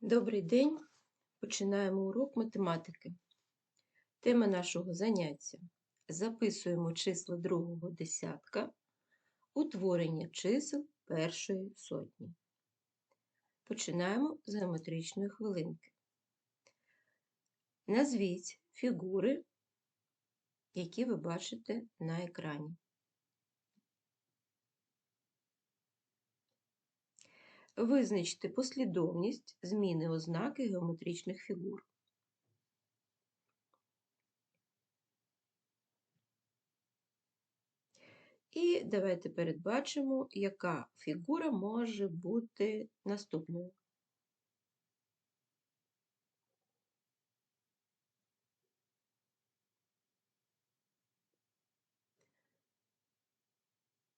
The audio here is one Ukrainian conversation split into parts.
Добрий день! Починаємо урок математики. Тема нашого заняття. Записуємо числа другого десятка, утворення чисел першої сотні. Починаємо з геометричної хвилинки. Назвіть фігури, які ви бачите на екрані. Визначте послідовність зміни ознаки геометричних фігур. І давайте передбачимо, яка фігура може бути наступною.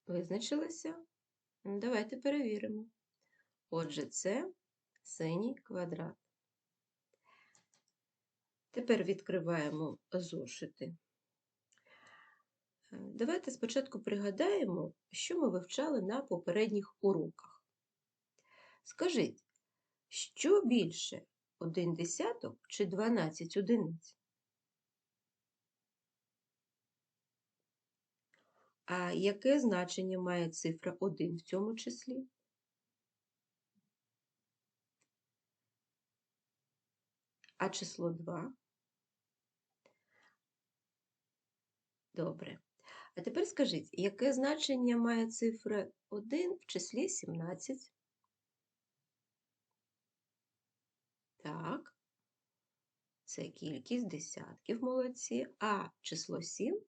Визначилися? Давайте перевіримо. Отже, це синій квадрат. Тепер відкриваємо зошити. Е, давайте спочатку пригадаємо, що ми вивчали на попередніх уроках. Скажіть, що більше 1 десяток чи 12 одиниць? А яке значення має цифра 1 в цьому числі? А число 2? Добре. А тепер скажіть, яке значення має цифра 1 в числі 17? Так. Це кількість десятків молодці. А число 7?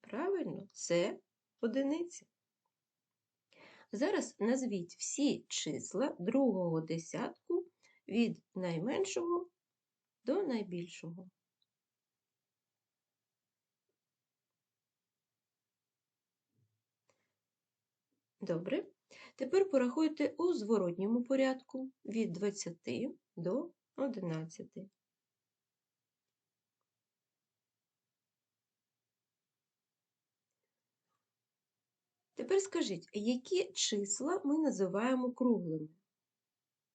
Правильно, це одиниці. Зараз назвіть всі числа другого десятку від найменшого до найбільшого. Добре. Тепер порахуйте у зворотньому порядку від 20 до 11. Тепер скажіть, які числа ми називаємо круглими?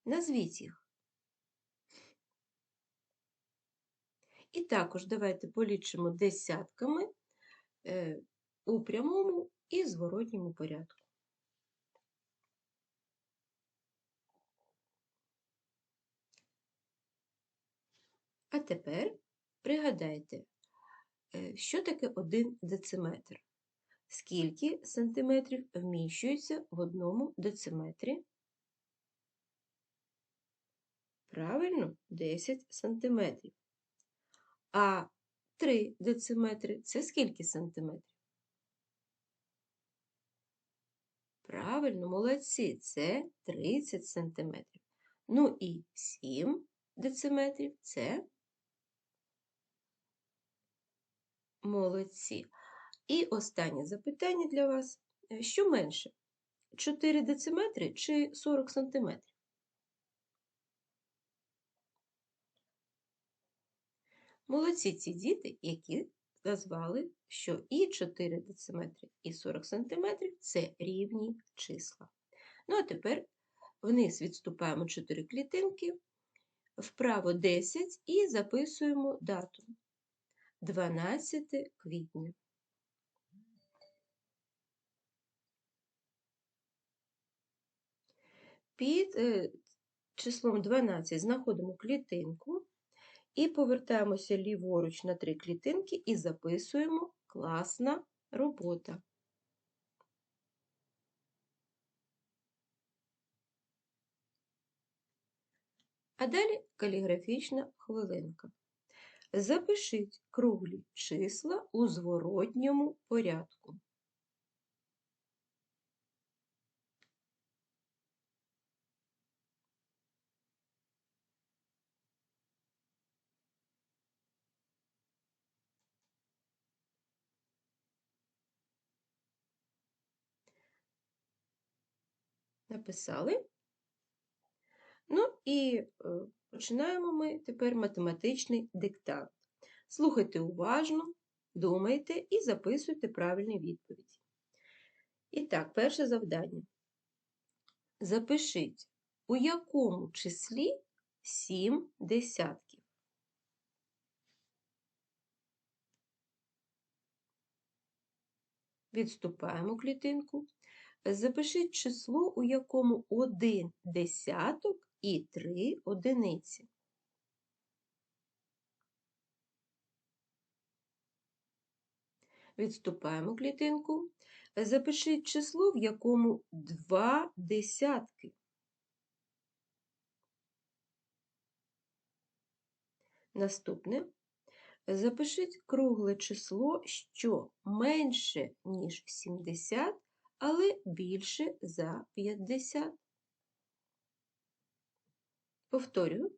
Назвіть їх. І також давайте полічимо десятками е, у прямому і зворотньому порядку. А тепер пригадайте, е, що таке один дециметр. Скільки сантиметрів вміщується в одному дециметрі? Правильно, 10 сантиметрів. А 3 дециметри це скільки сантиметрів? Правильно, молодці, це 30 сантиметрів. Ну і 7 дециметрів це молодці. І останнє запитання для вас. Е, що менше? 4 дециметри чи 40 сантиметрів? Молодці ці діти, які назвали, що і 4 дециметри, і 40 сантиметрів це рівні числа. Ну, а тепер вниз відступаємо 4 клітинки, вправо 10 і записуємо дату 12 квітня. Під е, числом 12 знаходимо клітинку і повертаємося ліворуч на три клітинки і записуємо класна робота. А далі каліграфічна хвилинка. Запишіть круглі числа у зворотньому порядку. Написали. Ну і е, починаємо ми тепер математичний диктант. Слухайте уважно, думайте і записуйте правильні відповіді. І так, перше завдання. запишіть, у якому числі 7 десятків. Відступаємо клітинку. Запишіть число, у якому 1 десяток і 3 одиниці. Відступаємо клітинку. Запишіть число, в якому 2 десятки. Наступне. Запишіть кругле число, що менше, ніж 70, але більше за 50. Повторюю,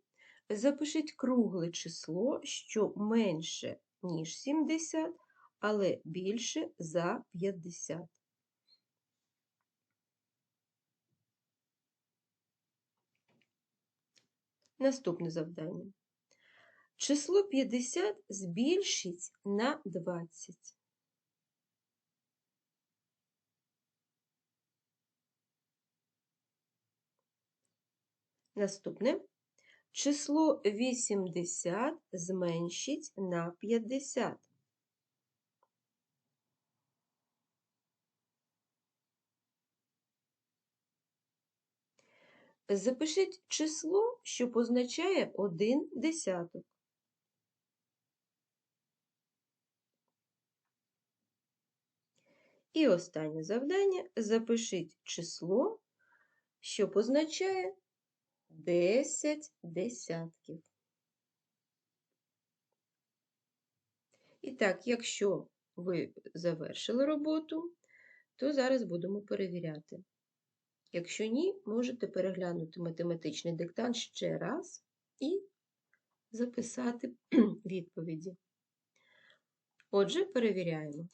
запишіть кругле число, що менше, ніж 70, але більше за 50. Наступне завдання. Число 50 збільшить на 20. Наступне. Число 80 зменшить на 50. Запишіть число, що позначає 1 десяток. І останнє завдання запишіть число, що позначає 10 десятків. І так, якщо ви завершили роботу, то зараз будемо перевіряти. Якщо ні, можете переглянути математичний диктант ще раз і записати відповіді. Отже, перевіряємо.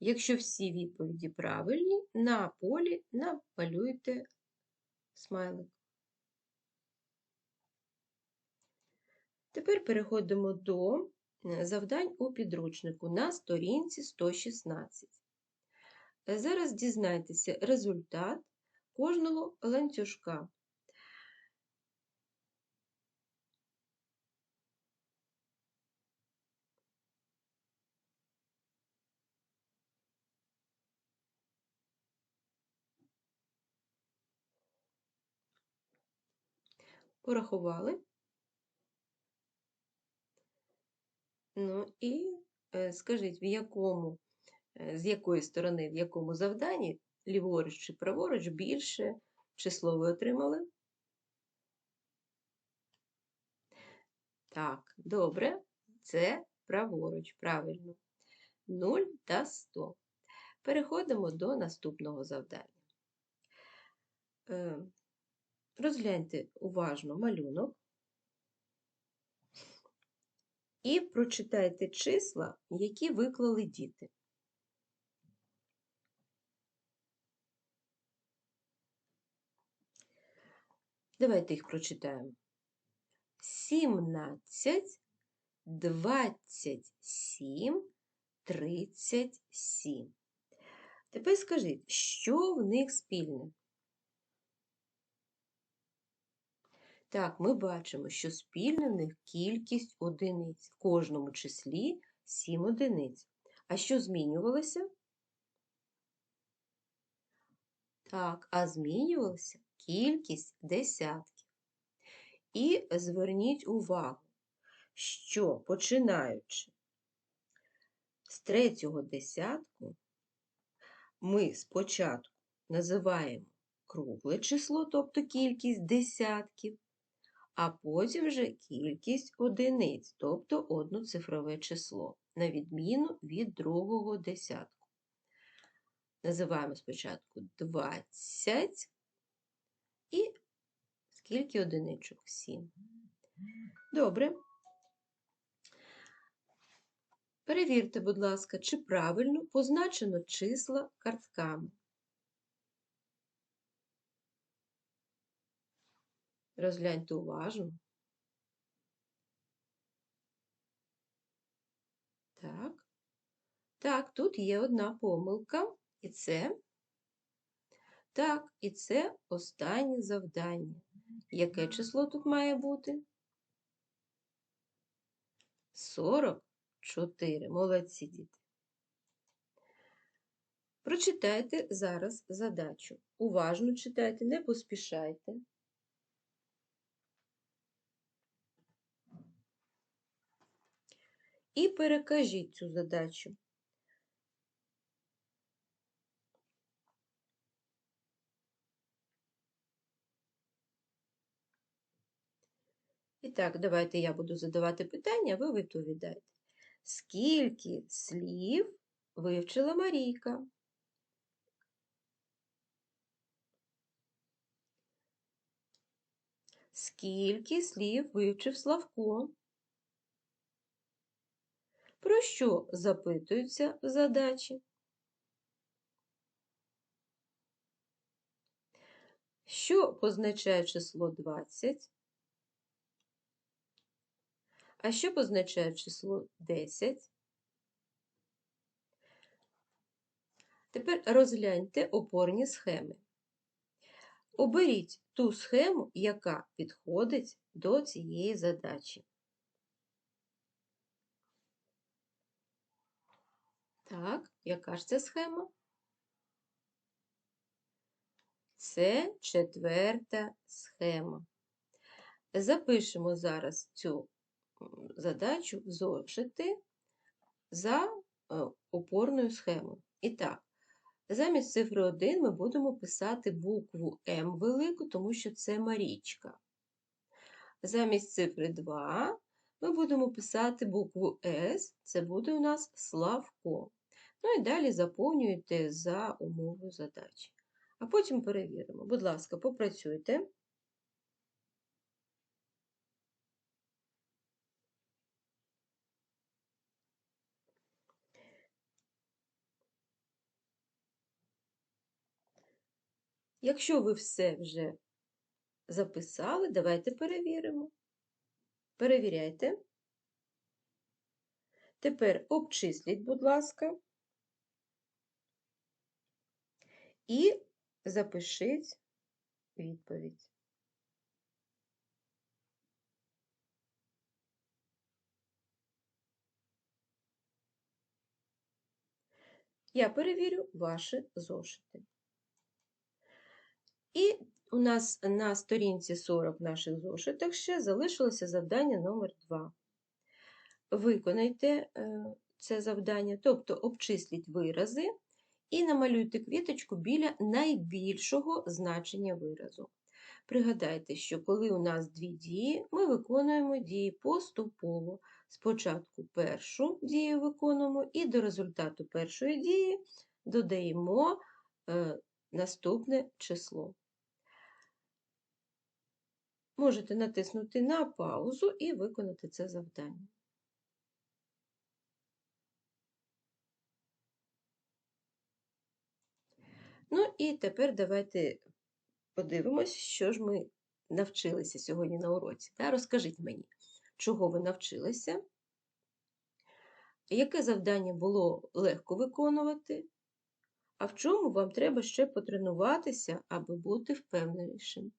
Якщо всі відповіді правильні, на полі намалюйте смайлик. Тепер переходимо до завдань у підручнику на сторінці 116. Зараз дізнайтеся результат кожного ланцюжка. Порахували. Ну і е, скажіть, в якому, е, з якої сторони, в якому завданні, ліворуч чи праворуч, більше число ви отримали? Так, добре, це праворуч, правильно. 0 та 100. Переходимо до наступного завдання. Розгляньте уважно малюнок. І прочитайте числа, які виклали діти. Давайте їх прочитаємо. 17, 27, 37. Тепер скажіть, що в них спільне? Так, ми бачимо, що спільна в них кількість одиниць. В кожному числі 7 одиниць. А що змінювалося? Так, а змінювалася кількість десятків. І зверніть увагу, що починаючи з третього десятку, ми спочатку називаємо кругле число, тобто кількість десятків, а потім вже кількість одиниць, тобто одноцифрове число, на відміну від другого десятку. Називаємо спочатку 20 і скільки одиничок? 7. Добре. Перевірте, будь ласка, чи правильно позначено числа картками. Розгляньте уважно. Так. Так, тут є одна помилка, і це так, і це останнє завдання. Яке число тут має бути? 44. Молодці діти. Прочитайте зараз задачу. Уважно читайте, не поспішайте. І перекажіть цю задачу. І так, давайте я буду задавати питання, ви відповідайте. Скільки слів вивчила Марійка? Скільки слів вивчив Славко? Про що запитуються в задачі? Що позначає число 20? А що позначає число 10? Тепер розгляньте опорні схеми. Оберіть ту схему, яка підходить до цієї задачі. Так, яка ж це схема? Це четверта схема. Запишемо зараз цю задачу в зошити за е, опорною схемою. І так, замість цифри 1 ми будемо писати букву М велику, тому що це Марічка. Замість цифри 2 ми будемо писати букву С, це буде у нас Славко. Ну і далі заповнюєте за умовою задачі. А потім перевіримо. Будь ласка, попрацюйте. Якщо ви все вже записали, давайте перевіримо. Перевіряйте. Тепер обчисліть, будь ласка, і запишіть відповідь. Я перевірю ваші зошити. І у нас на сторінці 40 в наших зошитах ще залишилося завдання номер 2 Виконайте е, це завдання, тобто обчисліть вирази і намалюйте квіточку біля найбільшого значення виразу. Пригадайте, що коли у нас дві дії, ми виконуємо дії поступово. Спочатку першу дію виконуємо, і до результату першої дії додаємо е, наступне число. Можете натиснути на паузу і виконати це завдання. Ну і тепер давайте подивимось, що ж ми навчилися сьогодні на уроці. Да? Розкажіть мені, чого ви навчилися, яке завдання було легко виконувати, а в чому вам треба ще потренуватися, аби бути впевненішим.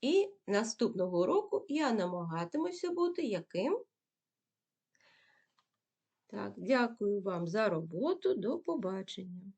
І наступного року я намагатимуся бути яким? Так, дякую вам за роботу. До побачення.